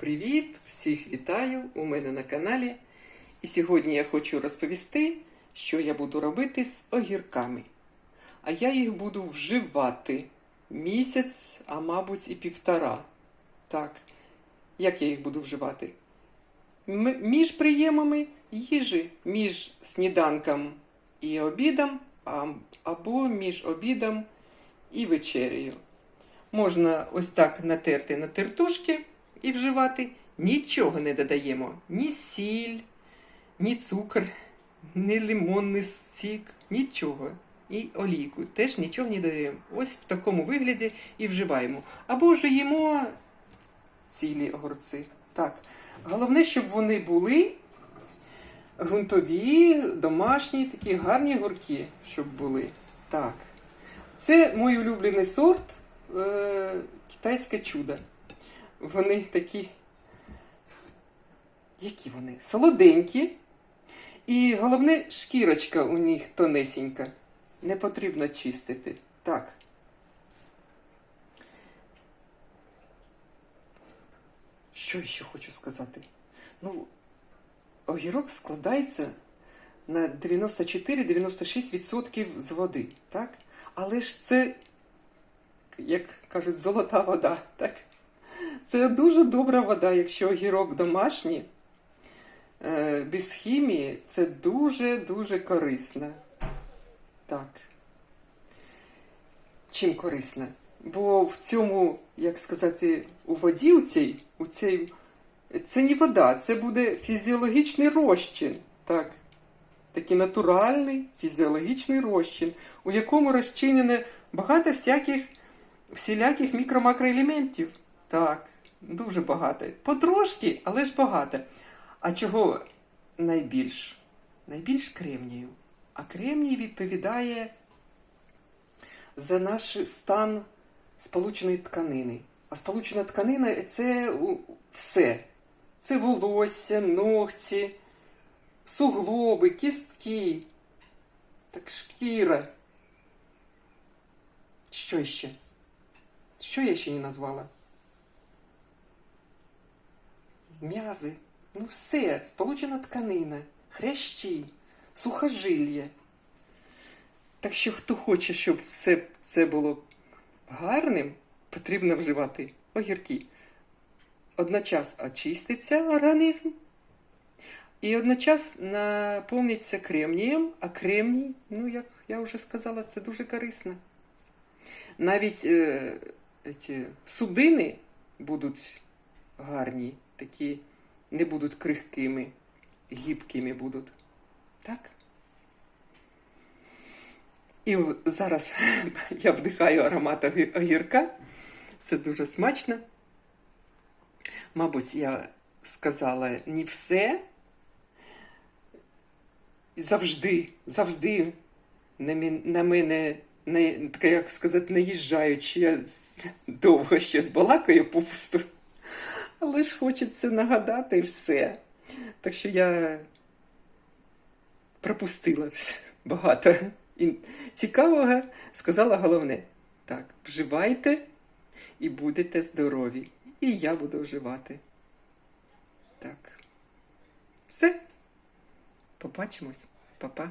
Привіт! Всіх вітаю у мене на каналі. І сьогодні я хочу розповісти, що я буду робити з огірками. А я їх буду вживати місяць, а мабуть, і півтора. Так, як я їх буду вживати? М- між прийомами їжі, між сніданком і обідом, або між обідом і вечерею. Можна ось так натерти на тертушки і вживати. Нічого не додаємо. Ні сіль, ні цукор, ні лимонний сік, нічого. І олійку теж нічого не додаємо. Ось в такому вигляді і вживаємо. Або ж їмо цілі огурці. Так. Головне, щоб вони були ґрунтові, домашні, такі гарні огурки, щоб були. Так. Це мій улюблений сорт е, китайське чудо. Вони такі, які вони? Солоденькі. І головне, шкірочка у них тонесенька. Не потрібно чистити. Так. Що ще хочу сказати? Ну, огірок складається на 94-96% з води, так? Але ж це, як кажуть, золота вода, так? Це дуже добра вода, якщо огірок домашній, е, без хімії, це дуже-дуже корисно. Так. Чим корисно? Бо в цьому, як сказати, у воді у цій, у цій, це не вода, це буде фізіологічний розчин. Так. Такий натуральний фізіологічний розчин, у якому розчинене багато всяких всіляких мікро-макроелементів. Так, дуже багато. Потрошки, але ж багато. А чого найбільш? Найбільш кремнію. А кремній відповідає за наш стан сполученої тканини. А сполучена тканина це все. Це волосся, ногті, суглоби, кістки, так шкіра. Що ще? Що я ще не назвала? М'язи. Ну все, сполучена тканина, хрящі, сухожилля. Так що, хто хоче, щоб все це було гарним, потрібно вживати огірки. Одночас очиститься організм, і одночас наповниться кремнієм, а кремній, ну, як я вже сказала, це дуже корисно. Навіть е, ці судини будуть гарні, такі не будуть крихкими, гібкими будуть. Так? І зараз я вдихаю аромат огірка. Це дуже смачно. Мабуть, я сказала не все. Завжди, завжди на, на мене, не, так як сказати, наїжджають, що я довго ще збалакаю попусту. Ж хочеться нагадати і все. Так що я пропустила багато цікавого, сказала головне. Так, вживайте і будете здорові. І я буду вживати. Так. Все. Побачимось. Па-па.